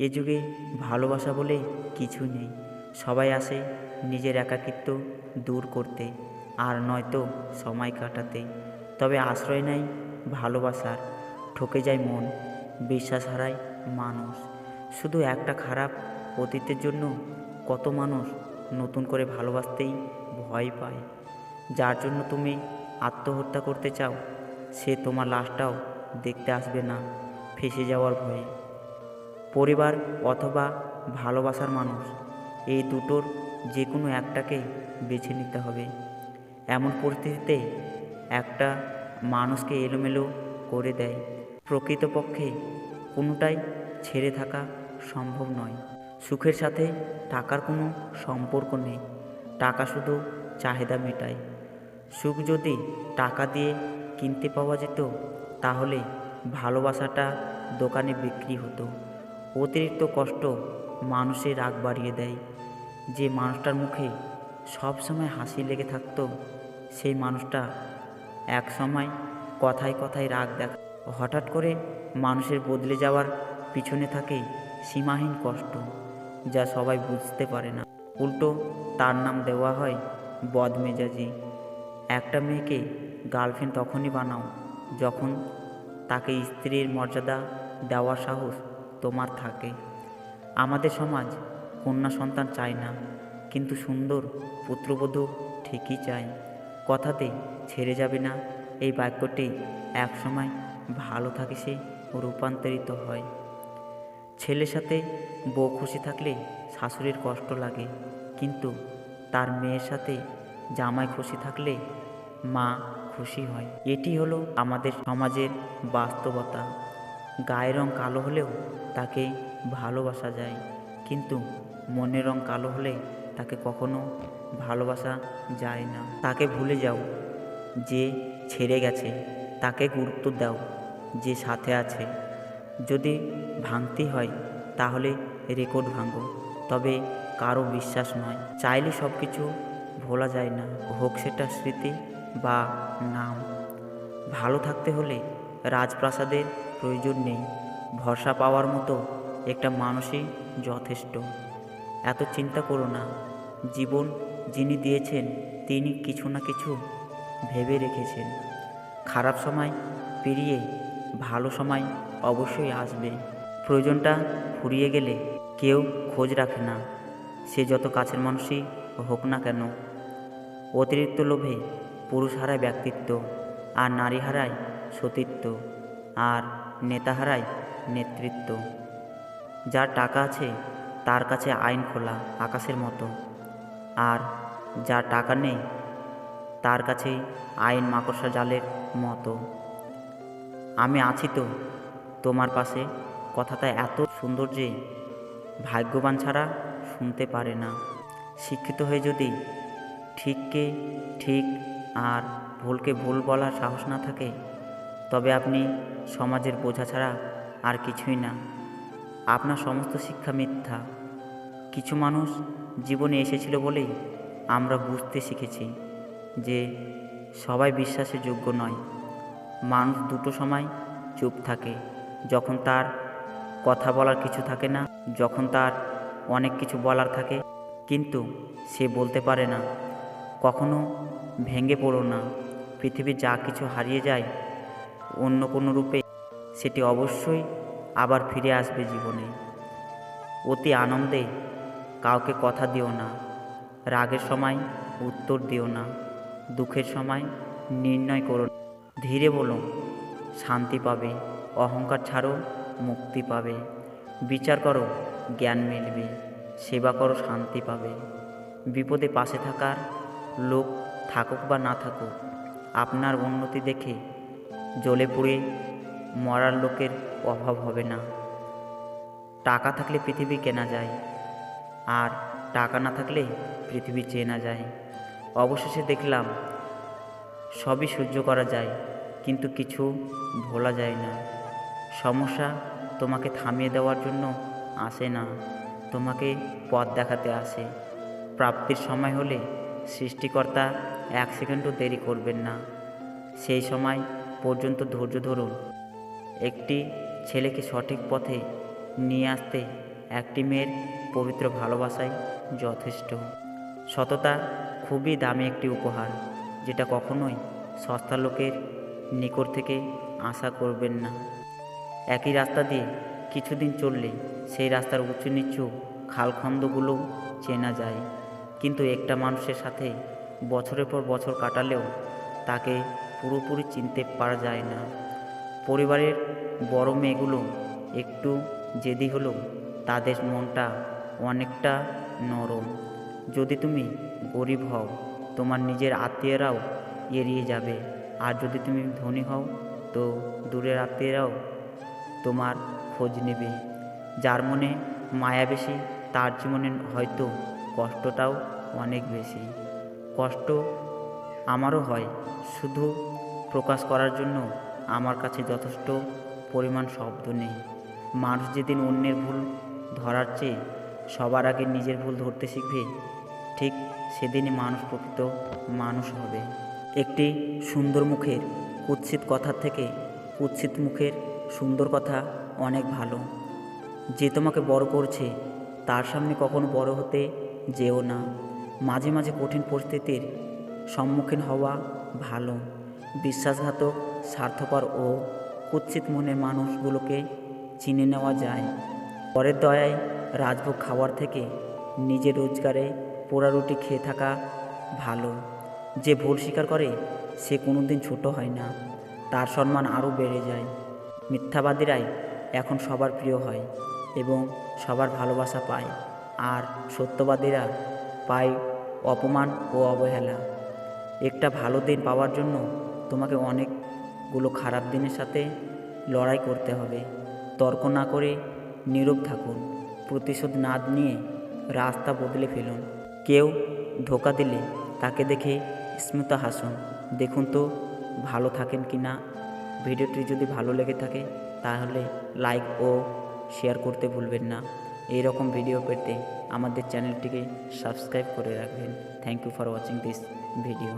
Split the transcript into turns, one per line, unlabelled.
এ যুগে ভালোবাসা বলে কিছু নেই। সবাই আসে নিজের একাকিত্ব দূর করতে, আর নয়তো সময় কাটাতে। তবে আশ্রয় নেয় ভালোবাসার, ঠকে যায় মন, বিশ্বাস হারায় মানুষ। শুধু একটা খারাপ অতীতের জন্য কত মানুষ নতুন করে ভালোবাসতেই ভয় পায়? যার জন্য তুমি আত্মহত্যা করতে চাও, সে তোমার লাশটাও দেখতে আসবে না, ফেসে যাওয়ার ভয়ে। পরিবার অথবা ভালোবাসার মানুষ, এই দুটোর যে কোনো একটাকে বেছে নিতে হবে। এমন পরিস্থিতিতে একটা মানুষকে এলোমেলো করে দেয়। প্রকৃতপক্ষে কোনোটাই ছেড়ে থাকা সম্ভব নয়। সুখের সাথে টাকার কোনো সম্পর্ক নেই। টাকা শুধু চাহিদা মেটায়। সুখ যদি টাকা দিয়ে কিনতে পাওয়া যেত, তাহলে ভালোবাসাটা দোকানে বিক্রি হতো। অতিরিক্ত কষ্ট মানুষের রাগ বাড়িয়ে দেয়। যে মানুষটার মুখে সব সময় হাসি লেগে থাকতো, সেই মানুষটা এক সময় কথায় কথায় রাগ দেখা হঠাৎ করে মানুষের বদলে যাওয়ার পিছনে থাকে সীমাহীন কষ্ট, যা সবাই বুঝতে পারে না। উল্টো তার নাম দেওয়া হয় বদমেজাজি। একটা মেয়েকে গার্লফ্রেন্ড তখনই বানাও যখন তাকে স্ত্রীর মর্যাদা দেওয়ার সাহস তোমার থাকে। আমাদের সমাজ কন্যা সন্তান চায় না, কিন্তু সুন্দর পুত্রবধূ ঠিকই চায়। কথাতে ছেড়ে যাবে না, এই বাক্যটি একসময় ভালো থাকে সে রূপান্তরিত হয়। ছেলের সাথে বউ খুশি থাকলে শাশুড়ির কষ্ট লাগে, কিন্তু তার মেয়ের সাথে জামাই খুশি থাকলে মা খুশি হয়। এটি হলো আমাদের সমাজের বাস্তবতা। গায়ের রং কালো হলেও তাকে ভালোবাসা যায়। কিন্তু মনের রং কালো হলে তাকে কখনো ভালোবাসা যায় না। তাকে ভুলে যাও, যে ছেড়ে গেছে, তাকে গুরুত্ব দাও, যে সাথে আছে। যদি ভাঙতেই হয়, তাহলে রেকর্ড ভাঙো, তবে কারও বিশ্বাস নয়। চাইলে সব কিছু ভোলা যায় না, হোক সেটা স্মৃতি বা নাম। ভালো থাকতে হলে রাজপ্রাসাদের প্রয়োজন নেই। ভরসা পাওয়ার মতো একটা মানুষই যথেষ্ট। এত চিন্তা করো না। জীবন যিনি দিয়েছেন, তিনি কিছু না কিছু ভেবে রেখেছেন। খারাপ সময় পেরিয়ে ভালো সময় অবশ্যই আসবে। প্রয়োজনটা ফুরিয়ে গেলে কেউ খোঁজ রাখে না। সে যত কাছের মানুষই হোক না কেন, অতিরিক্ত লোভে পুরুষ হারায় ব্যক্তিত্ব আর নারী হারায় সতীত্ব। আর নেতা হারায় নেতৃত্ব। যার টাকা আছে, তার কাছে আইন খোলা আকাশের মতো। আর যার টাকা নেই, তার কাছে আইন মাকড়সা জালের মতো। আমি আছি তো, তোমার পাশে কথাটা এত সুন্দর যে ভাগ্যবান ছাড়া শুনতে পারে না। শিক্ষিত হয়ে যদি ঠিককে ঠিক আর ভুলকে ভুল বলার সাহস না থাকে তবে আপনি সমাজের বোঝা ছাড়া আর কিছুই না। আপনার সমস্ত শিক্ষা মিথ্যা। কিছু মানুষ জীবনে এসেছিল বলেই আমরা বুঝতে শিখেছি যে সবাই বিশ্বাসের যোগ্য নয়। মানুষ দুটো সময় চুপ থাকে, যখন তার কথা বলার কিছু থাকে না, যখন তার অনেক কিছু বলার থাকে, কিন্তু সে বলতে পারে না। কখনো ভেঙে পড়ো না। পৃথিবী যা কিছু হারিয়ে যায় অন্য কোনো রূপে, সেটি অবশ্যই আবার ফিরে আসবে জীবনে। অতি আনন্দে কাউকে কথা দিও না, রাগের সময় উত্তর দিও না, দুঃখের সময় নির্ণয় করো ধীরে বলো, শান্তি পাবে, অহংকার ছাড়ো, মুক্তি পাবে। বিচার করো, জ্ঞান মিলবে, সেবা করো, শান্তি পাবে। বিপদে পাশে থাকার লোক থাকুক বা না থাকুক, আপনার উন্নতি দেখে জ্বলে পুড়ে মরার লোকের অভাব হবে না। টাকা থাকলে পৃথিবী কেনা যায়, আর টাকা না থাকলে পৃথিবী চেনা যায়। অবশেষে দেখলাম, সবই সহ্য করা যায়, কিন্তু কিছু ভোলা যায় না। সমস্যা তোমাকে থামিয়ে দেওয়ার জন্য আসে না, তোমাকে পথ দেখাতে আসে। প্রাপ্তির সময় হলে সৃষ্টিকর্তা এক সেকেন্ডও দেরি করবেন না। সেই সময় পর্যন্ত ধৈর্য ধরুন। একটি ছেলেকে সঠিক পথে নিয়ে আসতে একটি মেয়ের পবিত্র ভালোবাসাই যথেষ্ট। সততা খুবই দামি একটি উপহার, যেটা কখনোই সস্তা লোকের নিকট থেকে আশা করবেন না। একই রাস্তা দিয়ে কিছুদিন চললে সেই রাস্তার উঁচু নিচু খালখন্দগুলো চেনা যায়। কিন্তু একটা মানুষের সাথে বছরের পর বছর কাটালেও তাকে পুরোপুরি চিনতে পারা যায় না। পরিবারের বড় মেয়েগুলো একটু জেদি হলেও তাদের মনটা অনেকটা নরম। যদি তুমি গরিব হও, তোমার নিজের আত্মীয়রাও এড়িয়ে যাবে। আর যদি তুমি ধনী হও, তো দূরের আত্মীয়রাও তোমার খোঁজ নেবে। যার মনে মায়া বেশি, তার জীবনে হয়তো কষ্টটাও অনেক বেশি। কষ্ট আমারও হয়। শুধু প্রকাশ করার জন্য আমার কাছে যথেষ্ট পরিমাণ শব্দ নেই। মানুষ যেদিন অন্যের ভুল ধরার চেয়ে সবার আগে নিজের ভুল ধরতে শিখবে, ঠিক সেদিনই মানুষ প্রকৃত মানুষ হবে। একটি সুন্দর মুখের কুৎসিত কথার থেকে কুৎসিত মুখের সুন্দর কথা অনেক ভালো। যে তোমাকে বড় করছে, তার সামনে কখনো বড় হতে যেও না। মাঝে মাঝে কঠিন পরিস্থিতির সম্মুখীন হওয়া ভালো, বিশ্বাসঘাতক, স্বার্থপর ও কুৎসিত মনের মানুষগুলোকে চিনে নেওয়া যায়। পরের দয়ায় রাজভোগ খাওয়ার থেকে নিজের রোজগারে পোড়া রুটি খেয়ে থাকা ভালো। যে ভুল স্বীকার করে, সে কোনোদিন ছোটো হয় না। তার সম্মান আরও বেড়ে যায়। মিথ্যাবাদীরাই এখন সবার প্রিয় হয় এবং সবার ভালোবাসা পায়। আর সত্যবাদীরা পায় অপমান ও অবহেলা। একটা ভালো দিন পাওয়ার জন্য তোমাকে অনেকগুলো খারাপ দিনের সাথে লড়াই করতে হবে। তর্ক না করে নীরব থাকুন। প্রতিশোধ না নিয়ে রাস্তা বদলে ফেলুন। কেউ ধোকা দিলে তাকে দেখে স্মিত হাসুন। দেখুন তো, ভালো থাকেন কি না? ভিডিওটি যদি ভালো লেগে থাকে, তাহলে লাইক ও শেয়ার করতে ভুলবেন না। এই রকম ভিডিও পেতে আমাদের চ্যানেলটিকে সাবস্ক্রাইব করে রাখবেন। Thank you for watching this video